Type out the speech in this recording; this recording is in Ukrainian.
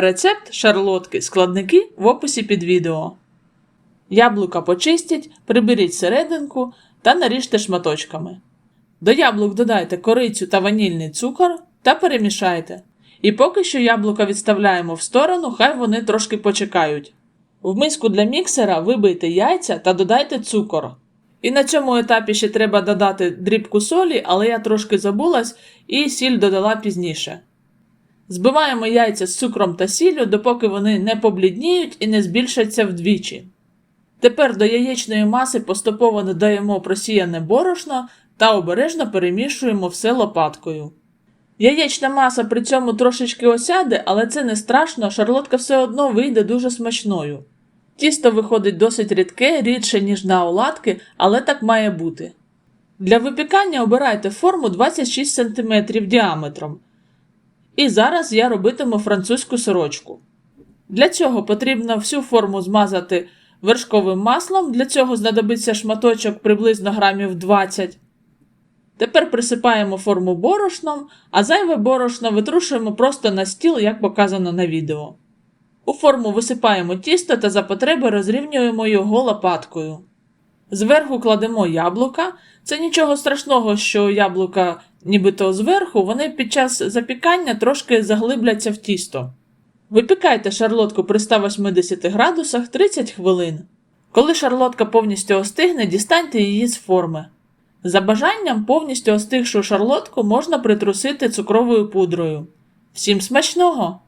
Рецепт шарлотки складники в описі під відео. Яблука почистіть, приберіть серединку та наріжте шматочками. До яблук додайте корицю та ванільний цукор та перемішайте. І поки що яблука відставляємо в сторону, хай вони трошки почекають. В миску для міксера вибийте яйця та додайте цукор. І на цьому етапі ще треба додати дрібку солі, але я трошки забулась і сіль додала пізніше. Збиваємо яйця з цукром та сіллю, допоки вони не поблідніють і не збільшаться вдвічі. Тепер до яєчної маси поступово додаємо просіяне борошно та обережно перемішуємо все лопаткою. Яєчна маса при цьому трошечки осяде, але це не страшно, шарлотка все одно вийде дуже смачною. Тісто виходить досить рідке, рідше, ніж на оладки, але так має бути. Для випікання обирайте форму 26 см діаметром. І зараз я робитиму французьку сорочку. Для цього потрібно всю форму змазати вершковим маслом, для цього знадобиться шматочок приблизно грамів 20. Тепер присипаємо форму борошном, а зайве борошно витрушуємо просто на стіл, як показано на відео. У форму висипаємо тісто та за потреби розрівнюємо його лопаткою. Зверху кладемо яблука. Це нічого страшного, що яблука нібито зверху, вони під час запікання трошки заглибляться в тісто. Випікайте шарлотку при 180 градусах 30 хвилин. Коли шарлотка повністю остигне, дістаньте її з форми. За бажанням повністю остигшу шарлотку можна притрусити цукровою пудрою. Всім смачного!